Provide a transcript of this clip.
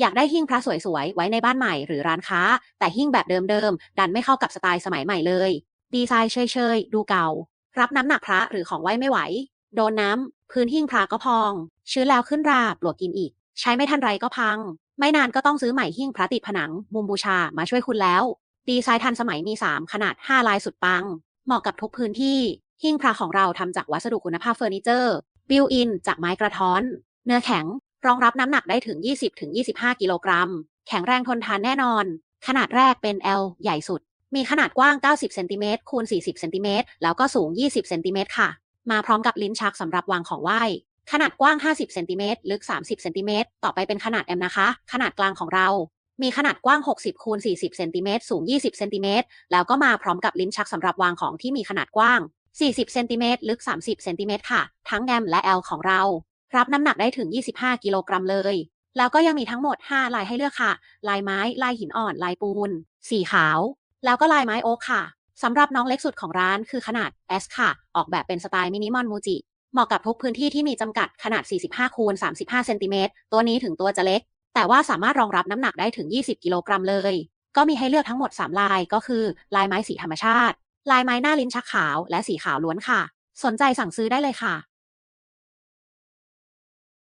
อยากได้หิ้งพระสวยๆ ไว้ในบ้านใหม่หรือร้านค้า แต่หิ้งแบบเดิมๆ ดันไม่เข้ากับสไตล์สมัยใหม่เลย ดีไซน์เฉยๆ ดูเก่า รับน้ำหนักพระหรือของไหว้ไม่ไหว โดนน้ำ พื้นหิ้งพระก็พอง ชื้นแล้วขึ้นราปลวกกินอีก ใช้ไม่ทันไรก็พัง ไม่นานก็ต้องซื้อใหม่หิ้งพระติดผนัง มุมบูชามาช่วยคุณแล้ว ดีไซน์ทันสมัยมี 3 ขนาด 5 ลายสุดปัง เหมาะกับทุกพื้นที่ หิ้งพระของเราทำจากวัสดุคุณภาพเฟอร์นิเจอร์ บิวอินจากไม้กระท้อน เนื้อแข็ง รองรับน้ำหนักได้ถึง 20-25 กิโลกรัม แข็งแรงทนทานแน่นอน ขนาดแรกเป็น L ใหญ่สุด มีขนาดกว้าง 90 เซนติเมตรคูณ 40 เซนติเมตร แล้วก็สูง 20 เซนติเมตรค่ะ มาพร้อมกับลิ้นชักสำหรับวางของไหว้ ขนาดกว้าง 50 เซนติเมตรลึก 30 เซนติเมตร ต่อไปเป็นขนาด M นะคะ ขนาดกลางของเรา มีขนาดกว้าง 60คูณ40 เซนติเมตร สูง 20 เซนติเมตร แล้วก็มาพร้อมกับลิ้นชักสำหรับวางของที่มีขนาดกว้าง 40 เซนติเมตรลึก 30 เซนติเมตรค่ะ ทั้ง M และ L ของเรา รับน้ำหนักได้ถึง 25 กิโลกรัมเลย แล้วก็ยังมีทั้งหมด 5 ลายให้เลือกค่ะ ลายไม้ ลายหินอ่อน ลายปูน สีขาว แล้วก็ลายไม้โอ๊กค่ะ สำหรับน้องเล็กสุดของร้านคือขนาด S ค่ะ ออกแบบเป็นสไตล์มินิมอลมูจิ เหมาะกับทุกพื้นที่ที่มีจำกัดขนาด 45 คูณ 35 เซนติเมตร ตัวนี้ถึงตัวจะเล็ก แต่ว่าสามารถรองรับน้ำหนักได้ถึง 20 กิโลกรัมเลย ก็มีให้เลือกทั้งหมด 3 ลาย ก็คือ ลายไม้สีธรรมชาติ ลายไม้หน้าลิ้นชักขาว และสีขาวล้วนค่ะ สนใจสั่งซื้อได้เลยค่ะ